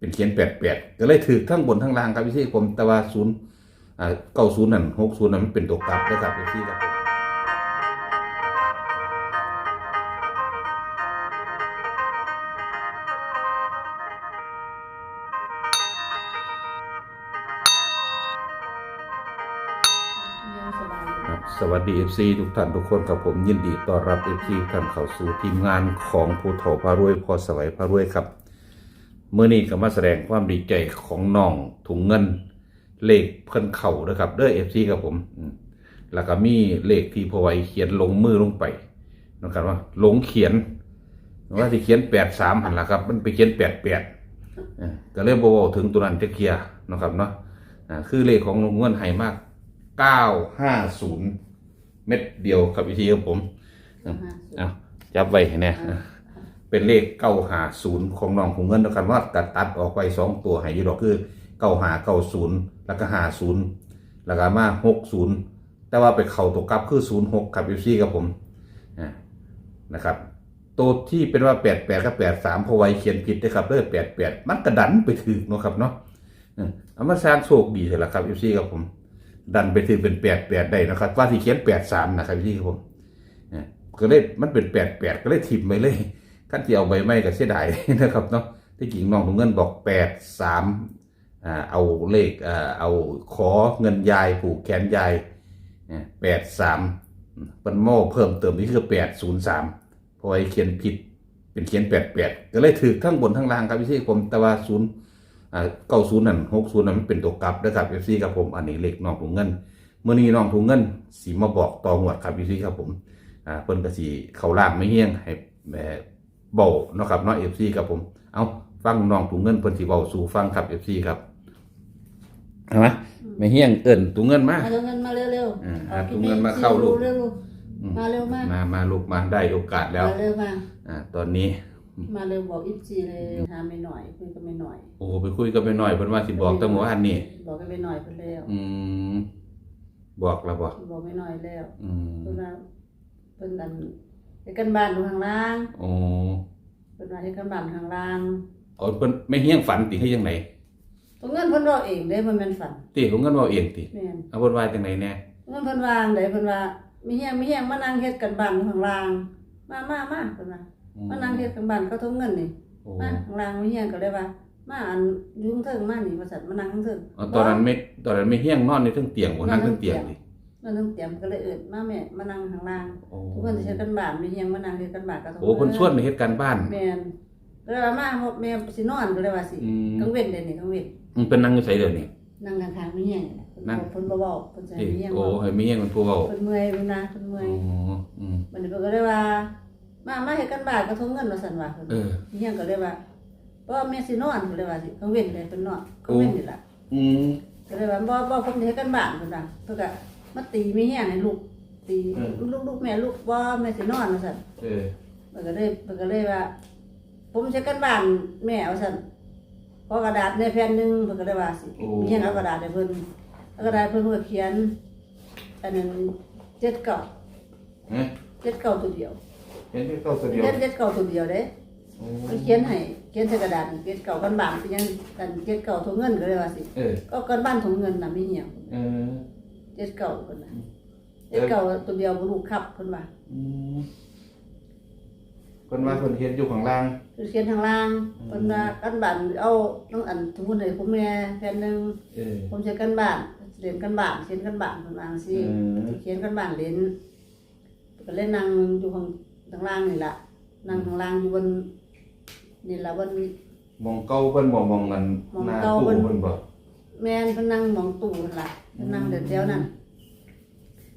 เป็นเขียนแปดแปดก็เลยถือทั้งบนทั้งล่างครับพี่ซี่ผมแต่ว่าศูนย์เก้าศูนย์นั่นหกศูนย์นั่นมันเป็นตัวกลับนะครับพี่ซี่ครับผมยัสบายอยู่ครับสวัสดี FC ทุกท่านทุกคนครับผมยินดีต้อนรับ FC ท่านเข้าสู่ทีมงานของผู้ถอพารวยพอสวัยพารวยครับ เมื่อนี้ก็มาแสดงความดีใจของน้องถุงเงิน เลขเพิ่นเข่านะครับเด้อ FC ครับผมอืมแล้วก็มีเลขที่พอไว้เขียนลงมือลงไปนะครับว่าลงเขียนว่าที่เขียนแปดสามหันละครับ มันไปเขียนแปดแปดก็เลยบอกถึงตัวนั้นจะเคลียร์นะครับเนาะอ่าคือเลขของลงเงินไห้มากเก้าห้าศูนย์เม็ดเดียวครับวิธีของผมห้าสิบเอาจับไว้ให้แน่อะ เป็นเลขเก้าหาศูนย์ของน้องของเงินนะครับว่าตัดตัดออกไปสองตัวห้อยี่ดอกคือเก้าหาเก้าศูนย์แล้วก็หาศูนย์แล้วก็มาหกศูนย์แต่ว่าไปเข่าตัวกลับคือศูนย์หกครับวิธีครับผมนะครับตัวที่เป็นว่าแปดแปดกับแปดสามพอไวเขียนผิดนะครับเด้อแปดแปดมันกระดันไปถึงเนาะครับเนาะเอามาสร้างโชคดีเถอะละครับยูซี่ครับผม ดันไปถึงเป็นแปดแปดได้นะครับ ว่าที่เขียนแปดสามนะครับยูซี่ครับผมก็เลยมันเป็นแปดแปดก็เลยทิมไปเลย ขั้นที่เอาใบไม้ก็เสียดายนะครับเนาะที่กิ่งน้องถุงเงินบอกแปดสามเอาเลขเอาขอเงินยายผูกแขนยายแปดสามเป็นโม่เพิ่มเติมนี่คือแปดศูนย์สามพราะไอ้เขียนผิดเป็นเขียนแปดแปดก็เลยถือทั้งบนทั้งล่างครับพี่ซี่ผมแต่ว่าศูนย์เก้าศูนย์นั่นหกศูนย์นั่นมันเป็นตัวกลับนะครับพี่ซีครับผมอันนี้เลขน้องถุงเงินเมื่อนี้น้องถุงเงินสีมาบอกตองวดครับพี่ซี่ครับผมเพิ่นก็สีเข้าล่างไม่เฮี้ยงให้แม่ เบาเนาะครับเนาะเอฟซีครับผม เอาฟังน้องถุงเงินเพิ่นสิเบาสู่ฟังครับเอฟซีครับเอาไหมไม่เฮี้ยงเอิ้นถุงเงินมา มาเอาเงินมาเร็วอ่าๆหาถุงเงินมาเข้าลูก เร็วอืมๆมาเร็วมากมามาลูกมาได้โอกาสแล้ว มาเร็วมาอ่า ตอนนี้ มาเร็วบอกอิฟซีเลยหาไม่หน่อยคุยกันไม่หน่อย โอ้ไปคุยกันไปหน่อยเพิ่นว่าสิบอกตั้งเมื่อวานนี่บอกกันไปหน่อยเพิ่นแล้วอืมบอกแล้วบอกบอกไม่หน่อยแล้วอืม เพิ่นว่าเพิ่นดัน เฮ็ดกันบ้านอยู่ข้างล่างโอ้เพิ่นว่าเฮ็ดกันบ้านข้างล่างเอาเพิ่นไม่เฮี้ยงฝันติให้ยังไงตรงเงินเพิ่นรอเองเด้มันแม่นฝันติผมกันว่าเองติแม่นเอาเพิ่นว่าจังไดแน่เงินเพิ่นวางได้เพิ่นว่ามีเฮียงมีเฮียงมานั่งเฮ็ดกันบ้านอยู่ข้างล่าง มามามาเพิ่นว่ามานั่งเฮ็ดกันบ้านเขาทงเงินนี่โอ้มาข้างล่างมีเฮียงก็เลยว่ามาอันอยุ่ข้างเทิงมานี่ว่าซั่นมานั่งข้างเทิงเอาตอนนั้นไม่ตอนนั้นไม่เฮี้ยงนอนในเทั้งเตียงบ่นั่งเทั้งเตียงดิ นั่นต้องเตรียมก็เลยเอิ้นมาแม่มานั่งข้างล่างโอ้ทุกคนสิเฮ็ดกันบ้านมีเฮียงมานั่งเฮ็ดกันบ้านก็ทงโอ้เพิ่นชวนให้เฮ็ดการบ้านแม่นก็เลยว่ามาพบแม่สินอนก็เลยว่าสิอืมกลางเว้นเด้นี่กลางเว้นมันเป็นนั่งอยู่ไสเดี๋ยวนี้ นั่งข้างๆมีเฮียงนี่แหละนั่ง เพิ่นบ่เว้าเพิ่นสิให้ติมีเฮียงโอ้เว้าให้มีเฮี้ยงมันผู้เว้าเพิ่นเมื่อยเพิ่นนะเพิ่นเมื่อยอ๋ออืมมันเพิ่นก็เลยว่า มามาเฮ็ดกันบ้านก็ทงเงินว่าซั่นว่าเพิ่นเออเฮียงก็เลยว่าเพราะว่าแม่สินอนเพิ่นเลยว่าสิกลางเว้นเลยเพิ่นนอนกลางเว้นนี่ล่ะ อืมก็เลยว่าบ่บ่ผมสิเฮ็ดกันบ้านเพิ่นว่าเพิ่นก็ มาตีมีเฮียงให้ลูกตีลูกลูกแม่ลูกบ่แม่สินอนว่าซั่นเออเพิ่นก็เลยเพิ่นก็เลยว่า ผมสิเฮ็ดกันบ้านแม่ว่าซั่นพอกระดาษในแผ่นหนึงเพิ่นก็เลยว่าสิมีเฮียงเอากระดาษให้เพิ่นเอากระดาษเพิ่นก็เขียน อันนั้นเจ็ดเก้าเอ๊ะเจ็ดเก้าตัวเดียวเห็นที่เข้าตัวเดียวเขียนเจ็ดเก้าตัวเดียวเด้โอ้มันเขียนให้เขียนใส่กระดาษเก็ดเก่ากันบ้านเป็นยังกันเก็ดเก่าทงเงินก็เลยว่าสิ เออก็กันบ้านทงเงินน่ะมีเหี่ยว เออเจ็ดเก่าคนน่ะเจ็ดเก่าตัวเดียวบ่รู้ครับเพิ่นว่าอืมเพิ่นว่าเพิ่นเฮ็ดอยู่ข้างล่างคือเขียนทางล่างเพิ่นว่ากันบ้านเอาต้องอันสมมุติให้ผมแม่แผ่นหนึงเออผมใช้กันบ้านเรียนกันบ้านเขียนกันบ้านเพิ่นว่าจังซี่อืมเขียนกันบ้านเรียนก็เลยนั่งอยู่ข้างทางล่างนี่ล่ะนั่งข้างล่างอยู่บนนี่ล่ะบนมองเก่าเพิ่นบ่มองกันมองหน้าเก่าตู้เพิ่นเพิ่นบ่แม่นเพิ่นนั่งมองตู้นั่นล่ะเพิ่นนั่งเดี๋ยวๆนั่น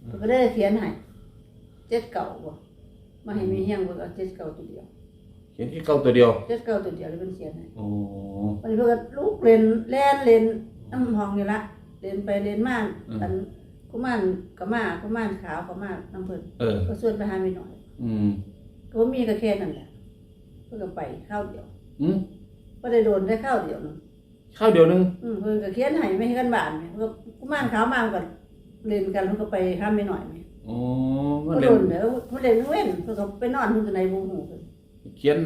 เพิ่นก็ได้เขียนให้เจ็ดเก่าบ่มาให้มีเฮียงเพิ่นเอาเจ็ดเก่าตัวเดียวเขียนที่เก่าตัวเดียวเจ็ดเก่าตัวเดียวเลยเพิ่นเขียนให้โอ้วันนี้เพิ่นก็ลูกเล่นแล่นเล่นน้ำห้องนี่ละเล่นไปเล่นมาอันกุมารก็มากุมารขาวก็มาน้ำเพิ่นเออก็ชวนไปหาแม่น้อย อืมก็บ่มีก็แค่นั้นแหละเพิ่นก็ไปข้าวเดียวอืมบ่ได้โดนได้ข้าวเดียวนึงข้าวเดียวหนึงอืมเพิ่นก็เขียนให้ไม่ให้กันบ้านแม่เพิ่นก็กุมารขาวมาก็ เล่นกันเพิ่นก็ไปหาแม่น้อยแม่โอ้ก็มันโดเล่นนเด้อเพิ่นเล่นเว้นเพิ่นก็ไปนอนอยู่ในบ่ฮู้เพิ่นเขียน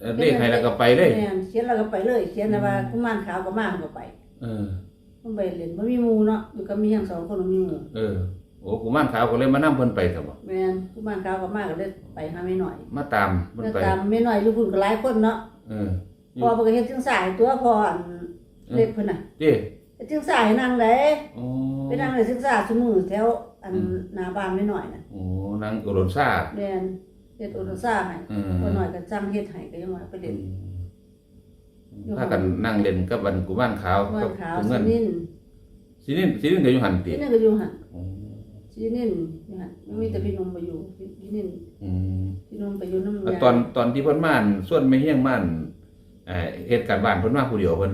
เออเลขให้แล้วก็ไปเลย แม่นเขียนแล้วก็ไปเลย เขียนแล้วว่ากุมารขาวก็มาก็ไปเออมันไปเล่นบ่มีหมู่เนาะอยู่กับมีหยังสองคนบ่มีหมู่เออ โอ้กุมารขาวก็เลยมานํเพิ่นไปซะบ่แม่นกุมารขาวก็มาก็เลยไปหาแม่น้อยมาตามเพิ่นแล้วไป ตามแม่น้อยอยู่พุ่นก็หลายคนเนาะ เออ พอเพิ่นก็เฮ็ดถึงสายตัวพออันเล็กเพิ่นน่ะเจ้เฮ็ดถึงสายให้นั่งได้โอ้ไปนั่งเลยศึกษาซุมื้อแถวอันหน้าบ้านแม่น้อยน่ะโอ้นางอุดมซ่าแม่นเฮ็ดอุตสาห์ให้อืมบ่น้อยก็จ้างเฮ็ดให้ก็ยังว่าไปเล่นถ้ากันนั่งเล่นกับอันกุมารขาวกุมากัรบขาวถุงสิเงินนินสินินสินินก็อยู่หันติสินินก็อยู่หั่นโอ้สินินอยู่หั่นมันมีแต่พี่หนุ่มบ่อยู่พี่นินอืมพี่หนุ่มไปอยู่นำแล้วตอนตอนที่เพิ่นมาอั่นส่วนไม่เฮี้ยงม่านเอ่อเหตุการณ์บ้านเพิ่นมาผู้เดียวเพิ่น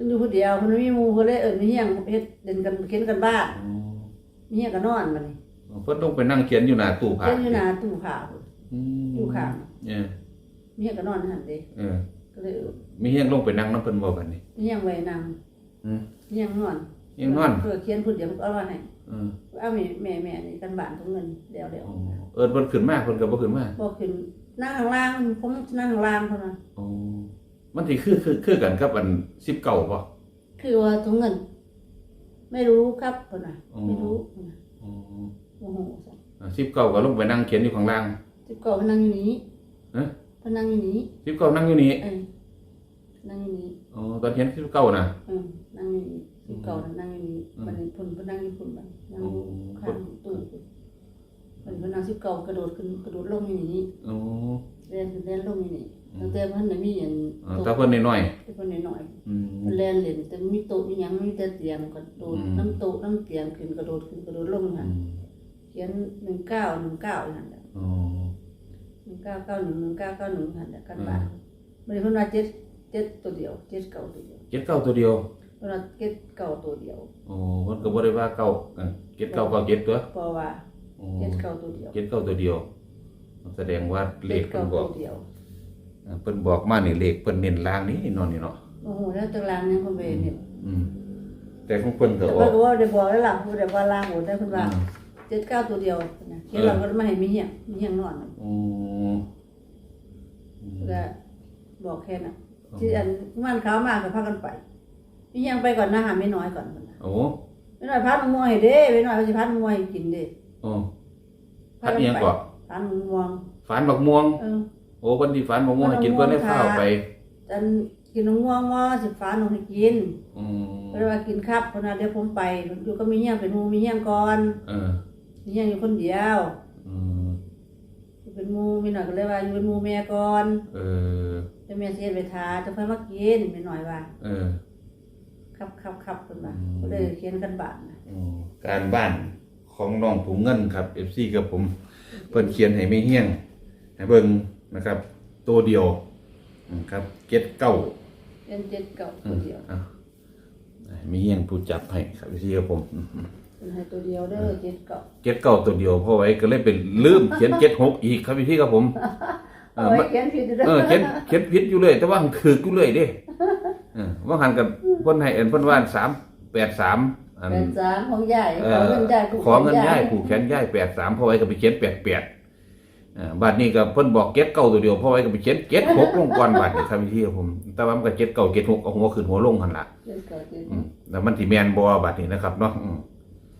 เพิ่นอยู่ผู้เดียวเพิ่นบ่มีหมู่เพิ่นเลยเอิ้นมีเฮียงเฮ็ดเล่นกันเขียนกันบ้านอ๋อมีเฮียงก็นอนบัดนี้เพิ่นต้องไปนั่งเขียนอยู่หน้าตู้ผ้าเขียนอยู่หน้าตู้ผ้าพุ่นอืมอยู่ข้างเออมีเฮียงก็นอนหั่นเด้เออก็เลยเอิ้นมีเฮี้ยงลงไปนั่งนำเพิ่นบ่บัดนี้มีเฮียงไว้นั่งอืมมีเฮียงนอนเฮี้ยงนอนเพื่อเขียนผู้เดียวเอามาให้เออเอาแม่แม่แม่นี่กันบ้านทุกเงินเดี๋ยวเดี๋ยวอ๋อเอิ้นเพิ่นขึ้นมาเพิ่นก็บ่ขึ้นมาบอกขึ้นนั่งข้างล่างผมนั่งข้างล่างเท่านั้นอ๋อ มันสิคือคือคือกันกับอัน19บ่คือว่าทุกเงิน ไม่รู้ครับเพิ่นน่ะอ๋อไม่รู้เพิ่นน่ะอ๋อโอ้โหอ่า19ก็ลงไปนั่งเขียนอยู่ข้างล่างสิบเก้าเพนนั่งอยู่นี้เอ๊ะเพนนั่งอยู่นี้19นั่งอยู่นี่เออนั่งอยู่นี้อ๋อตอนเขียน19น่ะเออนั่งอยู่นี้สิบเก้าน่ะนั่งอยู่นี้อืมบัดนี้เพิ่นเพิ่นนั่งอยู่พุ่นบัดนี้นั่งอ๋อข้างตู้พุ่นเพิ่นเพิ่นนั่งสิบเก้ากระโดดขึ้นกระโดดลงอยู่นี้อ๋อ เล่นขึ้นเล่นลงอยู่นี่ตั้งแต่เพิ่นน่ะมีอันอ่าถ้าเพิ่นน้อยเพิ่นน้อยๆอืมๆเพิ่นเล่นเล่นแต่มีโต๊ะมีหยังมีแต่เตียงกระโดดอืมน้ำโต๊ะน้ำเตียงขึ้นกระโดดขึ้นกระโดดลงอืหั่นมเขียนหนึ่งเก้าหนึ่งเก้าอย่างนั้นแหละอ๋อหนึ่งเก้าเก้าหนึ่งหนึ่งเก้าเก้าหนึ่งหันแหละกันบ้านไม่ได้เพิ่นว่าเจ็ดเจ็ดตัวเดียวเจ็ดเก้าตัวเดียวเจ็ดเก้าตัวเดียวเพิ่นว่าเจ็ดเก้าตัวเดียวโอ้เพิ่นก็บ่ได้ว่าเก้าเออเจ็ดเก้าเก้าเจ็ดตัวเพราะว่าโอ้เจ็ดเก้าตัวเดียว เจ็ดเก้าตัวเดียว แสดงว่าเลเจ็ดขเพิ่เก้านบตัอวกเดียวเออเพิ่นบอกมานี่เลขเพิ่นเน้นล่างนี่นอนนี่เนาะโอ้โหแล้วตารางยังคนไปเนี่ยอืมแต่ของเพิ่นก็แต่ออว่ากก็ว่าได้บอกแล้วล่ะผู้ใดว่าลางหมดได้เพิ่นว่าอืมเจ็ดเก้าตัวเดียวนะเขียนเราก็ไม่ให้มีเหี้ยงมีเหี้ยงนอนโอ้อืมก็บอกแค่นั้นที่อันมันขาวมากก็พากันไปมีเหี้ยงไปก่อนนะหาไม่น้อยก่อนเพิ่นน่ะโอ้ไม่น้อยพัดมะม่วงให้เด้ไม่น้อยเขาสิพัดมะม่วงให้กินเด้โอ้พัดอิหยังก่อน พัดมะม่วงฝานบักม่วง เออ โอ้เพิ่นสิฝานบักม่วงให้กินเพิ่นได้ข้าวไป จันกินมะม่วงว่าสิฟ้าหนูให้กินอืมเพิ่นว่ากินครับเพนว่าเดี๋ยวผมไปอยู่ก็มีเฮียงเป็นหมู่มีเฮียงก่อนเออมีเฮียงอยู่คนเดียวอืมอยู่เป็นหมู่มีหน่อยก็เลยว่าอยู่เป็นหมู่แม่ก่อนเออ จะแม่สิเฮ็ดไปทาจะค่อยมากินแม่น้อยว่าเออ ครับครับครับเพิ่นว่าอืม ก็เลยเขียนกันบาดนะ อืมการบ้านของน้องถุงเงินครับ FC กับผม เพิ่นเขียนให้ไม่เฮี้ยงให้เบิ่งนะครับ ตัวเดียวอืมครับเก็ดเก้าเป็นเจ็ดเก่าอืตัวมเดียวอะมีเฮี้ยงผู้จับให้ครับ FC กับผมอืมเป็นให้ตัวเดียวเด้อเจ็ดเก่าเก็ดเก้าตัวเดียวเพราะไว้ก็เลยเป็นลืมเขียนเจ็ดหกอีกครับ FC กับผมเอเอาอไว้มันเขียนผิดอยู่เด้เอออเขียนเขียนผิดอยู่เลย แต่ว่ามันถูกอยู่เลยเด้เออว่าหันกับเพิ่นให้เอิ้นเพิ่นว่า383 อันเป็นสามของยายเอขออเงินยายกูขอเงินย่ายผูกแขนย่ายแปดสามพ่อไว้ก็ไปเขียนแปดแปดบาทนี้ก็เพิ่นบอกเก็ดเก้าตัวเดียวพ่อไว้ก็ไปเขียนเก็ดหกลงก่อนบาทนี้ทำที่ผม แต่ว่ามันก็เก็ดเก้าเก็ดหกเอาหัวขึ้นหัวลงหันละเจ็ดเก่าเจ็ดอืมแล้วมันที่แมนบ่บาทนี้นะครับเนาะอืม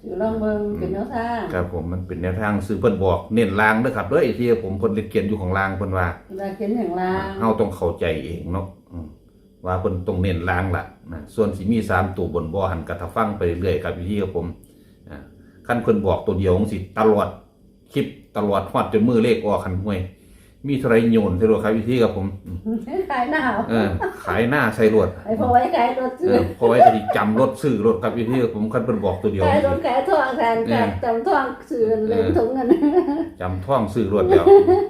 อยู่ลองเบิ่งเป็นแนวทางครับผมมันเป็นแนวทางซื้อเพิ่นบอกเน้นลางเด้อครับเด้อไอ้ที่ผมเพิ่นเขียนอยู่ของลางเพิ่นว่าเวลาเขียนอย่างลางเฮาต้องเข้าใจเองเนาะอืม ว่าเพิ่นต้องเน้นลางล่ะนะส่วนสิมีสามตัวบนบ่หันก็ถ้าฟังไปเรื่อยๆครับพี่ครับผมอ่าคันเพิ่นบอกตัวเดียวจังซี่ตลอดคลิปตลอดฮอดจนมือเลขออกคันห้วย มีเท่าไรโยนเท่าไรครับพี่ครับผมอืมขายหนาวเออขายหน้าใส่รถไอ้พอไว้ขายรถเอซื้ออเพราะไว้ก็สิจำรถซื้อรถครับพี่ที่ผมคันเพิ่นบอกตัวเดียวขายรนี่ถขายทองแทนกับจำทองซื้อเล่นถุงเงินจำท่องซื้อรถแล้วเอาแต่ว่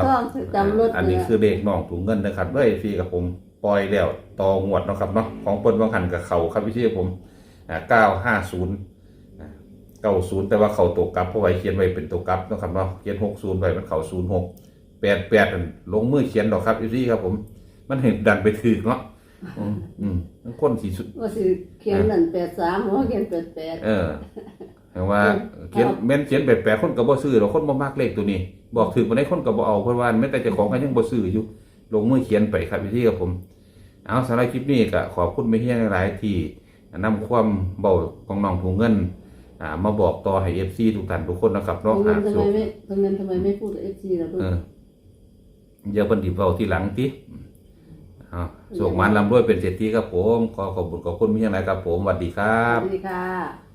าจำท่องซื้อจำรถอันนี้คือเลขน้องถุงเงินนะครับด้วยพี่กับผมปล่อยแล้วต่องวดเนาะครับเนาะของเปิ้นบางหันกับเขาครับพี่ที่ผมอ่าเก้าห้าศูนย์เก้าศูนย์แต่ว่าเขาตัวกลับเพราะไว้เขียนไว้เป็นตัวกลับเนาะครับเนาะเขียนหกศูนย์ไว้มันเขาศูนย์หกแปดแปดลงมือเขียนดอกครับพี่ครับผม มันเห็นดันไปถือเนาะอืมอืมมันคนสีสุดว่าสิเขียนนั่นแปดสามหัวเขียนแปดแปดเออ แต่ว่าเขียนแม่นเขียนแปลกๆคนก็บ่ซื้อหรอกคนบ่มักเลขตัวนี้ บอกถือมาได้คนก็บ่เอาเพราะว่าแม้แต่เจ้าของก็ยังบ่ซื้ออยู่ ลงมือเขียนไปครับพี่ที่กับผม เอาสำหรับคลิปนี้ก็ขอบคุณไม่เฮียหลายๆที่นำความเบาของน้องผู้เงินอ่ามาบอกต่อให้ FC ทุกท่านทุกคนนะครับตรเนาะงนั้หานทำโศไมกไม่ตรงนั้นทำไมไม่พูดกับเอฟซีล่ะลูกเออเดี๋ยวเพิ่นสิเว้าทีหลังติเอาโศกมันลำด้วยเป็นเศรษฐีครับผม ขอขอบคุณขอบคุณมีอย่างไรครับผมสวัสดีครัสบวัสดีค่ะ